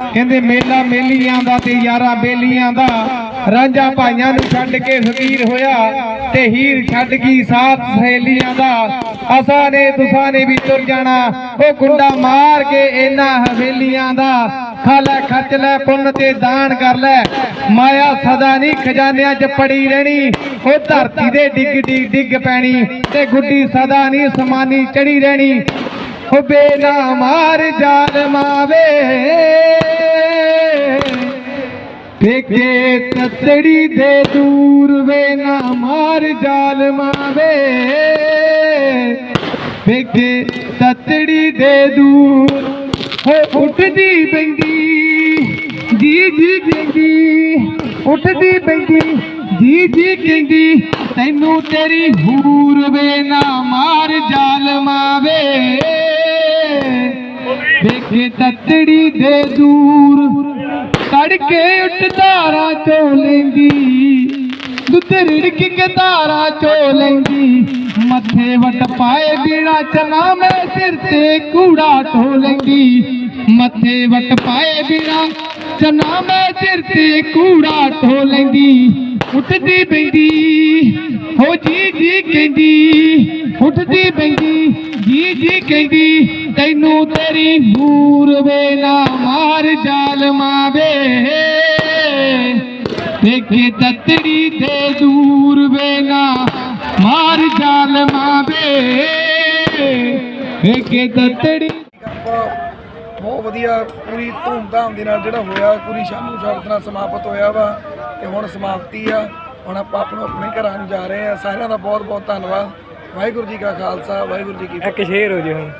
ਕਹਿੰਦੇ ਮੇਲਾ ਮੇਲੀਆਂ ਦਾ ਤੇ ਯਾਰਾਂ ਬੇਲੀਆਂ ਦਾ। ਰਾਂਝਾ ਭਾਈਆਂ ਨੂੰ ਛੱਡ ਕੇ ਫਕੀਰ ਹੋਇਆ ਤੇ ਹੀਰ ਛੱਡ ਗਈ ਸਾਥ ਸਹੇਲੀਆਂ ਦਾ। ਅਸਾਂ ਨੇ ਤੁਸਾਂ ਨੇ ਵੀ ਤੁਰ ਜਾਣਾ। ਉਹ ਗੁੰਡਾ ਮਾਰ ਕੇ ਇਹਨਾਂ ਹਵੇਲੀਆਂ ਦਾ। ਖਾ ਲੈ ਲੈ, ਪੁੰਨ ਤੇ ਦਾਨ ਕਰ ਲੈ। ਮਾਇਆ ਸਦਾ ਨਹੀਂ ਖਜ਼ਾਨਿਆਂ 'ਚ ਪੜੀ ਰਹਿਣੀ। ਉਹ ਧਰਤੀ ਦੇ ਡਿੱਗ ਡਿੱਗ ਡਿੱਗ ਪੈਣੀ ਤੇ ਗੁੱਡੀ ਸਦਾ ਨਹੀਂ ਸਮਾਨੀ ਚੜੀ ਰਹਿਣੀ। ਉਹ ਬੇਨਾ ਮਾਰ ਜ਼ਾਲਮਾਵੇ ਫੇਕੇ ਤਤੜੀ ਦੇ ਦੂਰ ਵੇ ਨਾ ਮਾਰ ਜ਼ਾਲਮਾਵੇ ਫੇਕੇ ਤਤੜੀ ਦੇ ਦੂਰ ਹੋ ਉੱਠਦੀ ਬੰਗੀ ਜੀ ਜੀ ਕਹਿੰਦੀ, ਉੱਠਦੀ ਬੰਗੀ ਜੀ ਜੀ ਕਹਿੰਦੀ, ਤੈਨੂੰ ਤੇਰੀ ਹੂਰ ਵੇ ਨਾ ਮਾਰ ਜ਼ਾਲਮਾਵੇ ਵੇਖੇ ਤਤੜੀ ਦੇ ਦੂਰ ਤੜਕੇ ਉੱਠ ਧਾਰਾ ਚੋ ਲੈਂਦੀ, ਦੁੱਧ ਰਿੜਕ ਕੇ ਧਾਰਾ ਚੋ ਲੈਂਦੀ। ਮੱਥੇ ਵਟ ਪਾਏ ਬੀੜਾ ਚਨਾ ਮੈਂ ਸਿਰ ਤੇ ਕੂੜਾ ਢੋ ਲੈਂਦੀ। ਮੱਥੇ ਵਟ ਪਾਏ ਬੀੜਾ ਚਨਾ ਮੈਂ ਸਿਰ ਤੇ ਕੂੜਾ ਢੋ ਲੈਂਦੀ। ਉੱਠਦੀ ਪੈਂਦੀ ਹੋ ਜੀ ਜੀ ਕਹਿੰਦੀ, ਉੱਠਦੀ ਪੈਂਦੀ ਜੀ ਜੀ ਕਹਿੰਦੀ, ਤੈਨੂੰ ਤੇਰੀ ਨੂਰ ਵੇ ਨਾ ਮਾਰ ਜ਼ਾਲਮਾਂ ਵੇ ਵੇਖੇ ਤਤੜੀ ਤੇ ਦੂਰ ਵੇ ਨਾ ਮਾਰ ਜ਼ਾਲਮਾਂ ਵੇ ਵੇਖੇ ਤਤੜੀ ਬਹੁਤ ਵਧੀਆ, ਪੂਰੀ ਧੂਮਧਾਮ ਦੇ ਨਾਲ ਜਿਹੜਾ ਹੋਇਆ, ਪੂਰੀ ਸ਼ਾਨੂ ਸ਼ੌਕਤ ਸਮਾਪਤ ਹੋਇਆ ਵਾ ਤੇ ਹੁਣ ਸਮਾਪਤੀ ਆ। ਹੁਣ ਆਪਾਂ ਆਪਣੇ ਆਪਣੇ ਘਰਾਂ ਨੂੰ ਜਾ ਰਹੇ ਆ। ਸਾਰਿਆਂ ਦਾ ਬਹੁਤ ਬਹੁਤ ਧੰਨਵਾਦ। ਵਾਹਿਗੁਰੂ ਜੀ ਕਾ ਖਾਲਸਾ ਵਾਹਿਗੁਰੂ ਜੀ ਕੀ ਫਤਿਹ ਇੱਕ ਸ਼ੇਰ ਹੋ ਜੇ ਹੁਣ।